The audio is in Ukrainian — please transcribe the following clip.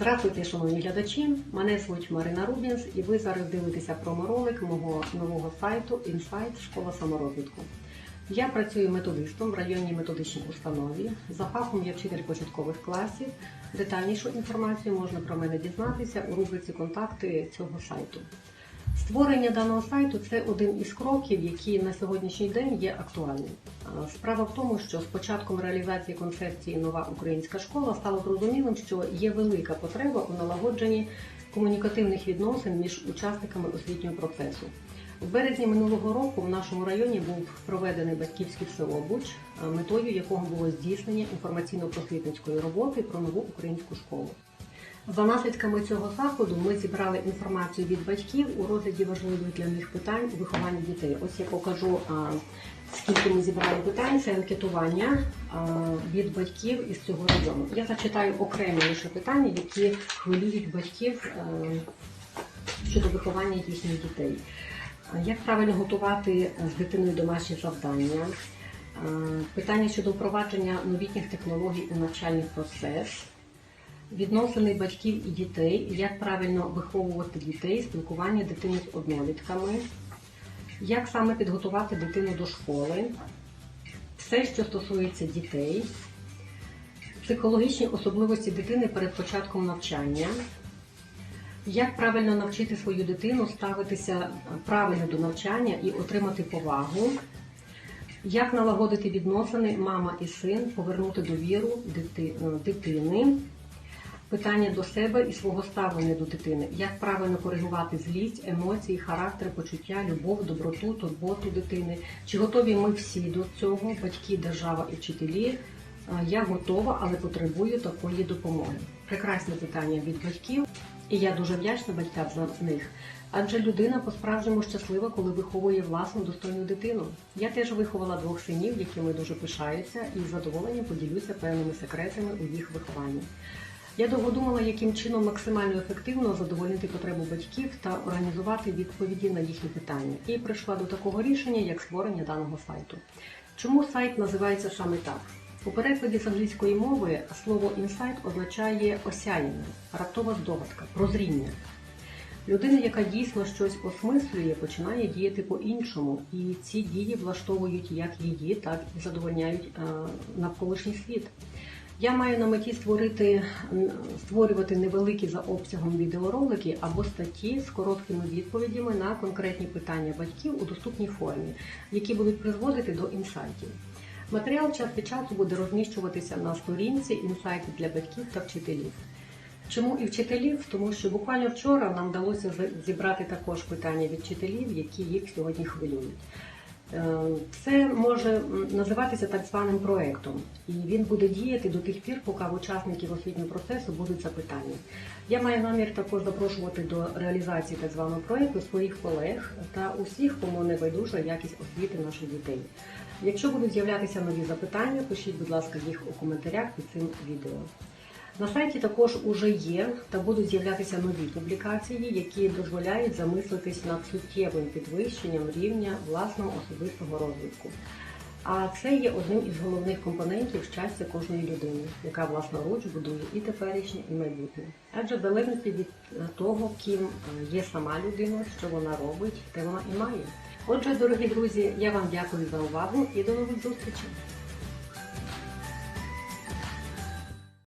Здравствуйте, шановні глядачі! Мене звуть Марина Рубінс, і ви зараз дивитеся проморолик мого нового сайту Інсайт Школа саморозвитку. Я працюю методистом в районній методичній установі. За фахом я вчитель початкових класів. Детальнішу інформацію можна про мене дізнатися у рубриці Контакти цього сайту. Створення даного сайту це один із кроків, які на сьогоднішній день є актуальним. Справа в тому, що з початком реалізації концепції Нова українська школа стало зрозумілим, що є велика потреба у налагодженні комунікативних відносин між учасниками освітнього процесу. В березні минулого року в нашому районі був проведений батьківський всеобуч, метою якого було здійснення інформаційно-просвітницької роботи про нову українську школу. За наслідками цього заходу ми зібрали інформацію від батьків у розгляді важливих для них питань у вихованні дітей. Ось я покажу, скільки ми зібрали питань. Це анкетування від батьків із цього району. Я зачитаю окремі лише питання, які хвилюють батьків щодо виховання їхніх дітей. Як правильно готувати з дитиною домашні завдання? Питання щодо впровадження новітніх технологій у навчальний процес відносини батьків і дітей, як правильно виховувати дітей, спілкування дитини з однолітками, як саме підготувати дитину до школи, все, що стосується дітей, психологічні особливості дитини перед початком навчання. Як правильно навчити свою дитину ставитися правильно до навчання і отримати повагу? Як налагодити відносини мама і син, повернути довіру дити- дитини? Питання до себе і свого ставлення до дитини. Як правильно коригувати злість, емоції, характер, почуття, любов, доброту, турботу дитини? Чи готові ми всі до цього, батьки, держава і вчителі? Е, Я готова, але потребую такої допомоги. Прекрасне питання від батьків, і я дуже вдячна батькам за них. Адже людина по-справжньому щаслива, коли виховує власну достойну дитину. Я теж виховала двох синів, якими дуже пишаються, і з задоволенням поділюся певними секретами у їх вихованні. Я довго думала, яким чином максимально ефективно задовольнити потребу батьків та організувати відповіді на їхні питання. І прийшла до такого рішення, як створення даного сайту. Чому сайт називається саме так? У перекладі з англійської мови слово інсайт означає осяяння, раптова здогадка, прозріння. Людина, яка дійсно щось осмислює, починає діяти по-іншому, і ці дії влаштовують як її, так і задовольняють е, навколишній світ. Я маю на меті створити створювати невеликі за обсягом відеоролики або статті з короткими відповідями на конкретні питання батьків у доступній формі, які будуть призводити до інсайтів. Матеріал час від часу буде розміщуватися на сторінці інсайти для батьків та вчителів. Чому і вчителів? Тому що буквально вчора нам вдалося зібрати також питання від вчителів, які їх сьогодні хвилюють. Е, Це може називатися так званим проектом, і він буде діяти до тих пір, поки в учасників освітнього процесу будуть запитання. Я маю намір також запрошувати до реалізації так званого проекту своїх колег та усіх, кому не байдужа якість освіти наших дітей. Якщо будуть з'являтися нові запитання, пишіть, будь ласка, їх у коментарях під цим відео. На сайті також уже є та будуть з'являтися нові публікації, які дозволяють замислитись над суттєвим підвищенням рівня власного особистого розвитку. А це є одним із головних компонентів щастя кожної людини, яка власноруч будує і теперішнє, і майбутнє. Адже в залежності від е, того, ким е, є сама людина, що вона робить, те вона і має. Отже, дорогі друзі, я вам дякую за увагу і до нових зустрічей.